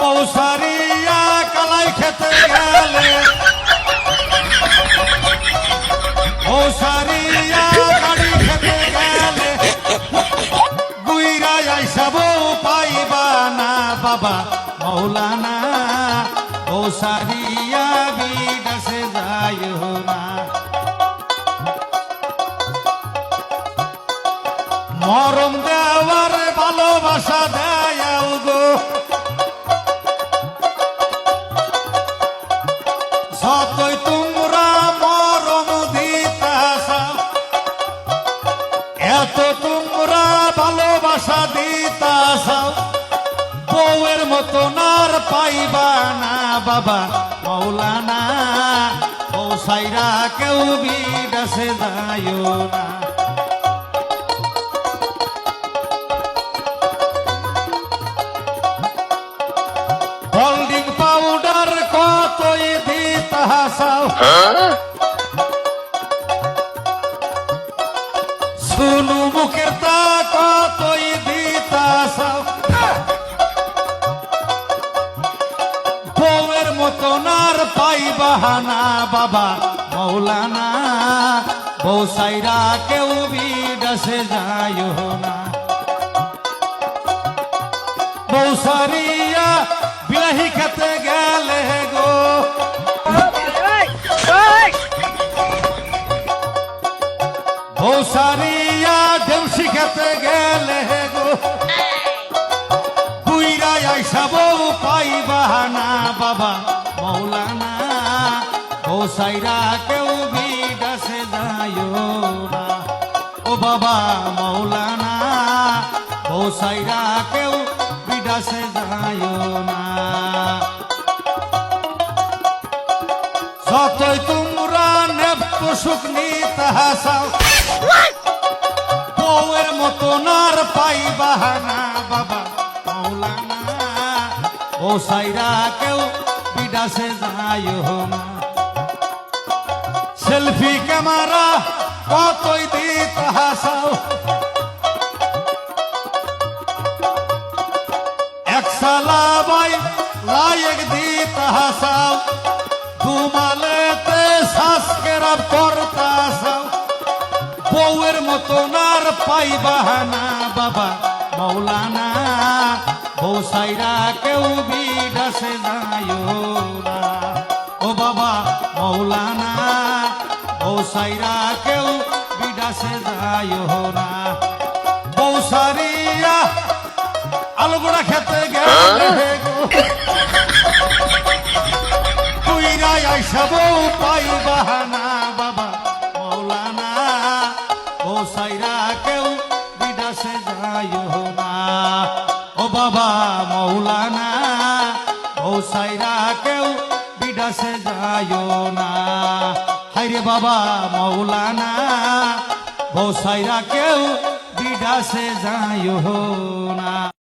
পৌসারিয়া কালাই খেতে গেলে। পৌসারিয়া গাড়ি খেতে গেলে। গুইরা আইসাব পাইবা না বাবা মৌলানা। পৌসারিয়া বিদেশে যায় না। মরম দেওয়ার ভালোবাসা দেয় গো। যতই তোমরা মরম দিতাস। এত তোমরা ভালোবাসা দিতাস। বউয়ের মতন আর পাইবা না বাবা। মৌলানা ও সাইরা কেউ বিদেশে যায় না। দিতাসাও শুনু মুখের তা কতই দিতাসাও বউয়ের মতন আর পাইবা না বাবা মৌলানা। বউ সাইরা কেউ বিদেশে যায় না। বৌসারিয়া বিলাহি খেতে বৌসারিয়া দেউসি খেতে গেলে গো। বুইরা আইসা বউ পাইবা না বাবা। মৌলানা বৌসাইরা কেউ বিদাসে যায় না। ও বাবা, মৌলানা বৌসাইরা কেউ বিদাসে যায় না। যতই তোমরা নেপ্ত সুখ নিতাসাও বউয়ের মতন আর পাইবা না বাবা মৌলানা ও সাইরা, কেউ বিদাসে যায় না। সেলফি ক্যামেরা কতই দিতাসাও এক সালাবাই লায়ক দিতাসাও ঘুমালেতে শ্বাসকেরাব বউয়ের মতন আর পাইবা না বাবা। মৌলানা, বউ সাইরা কেউ যায় না। ও বাবা, মৌলানা, বউ সাইরা কেউ বিদাসে যায় না। বউ সারিয়া, আলুগুড়া খেতে গেলে গো। তুইরা আইসাব পাইবা না। বাবা সাইরা কেউ বিদাসে যায় না। ও বাবা মৌলানা, ও সাইরা কেউ বিদাসে যায় না। হাইরে বাবা মৌলানা, ও সাইরা কেউ বিদাসে যায় না।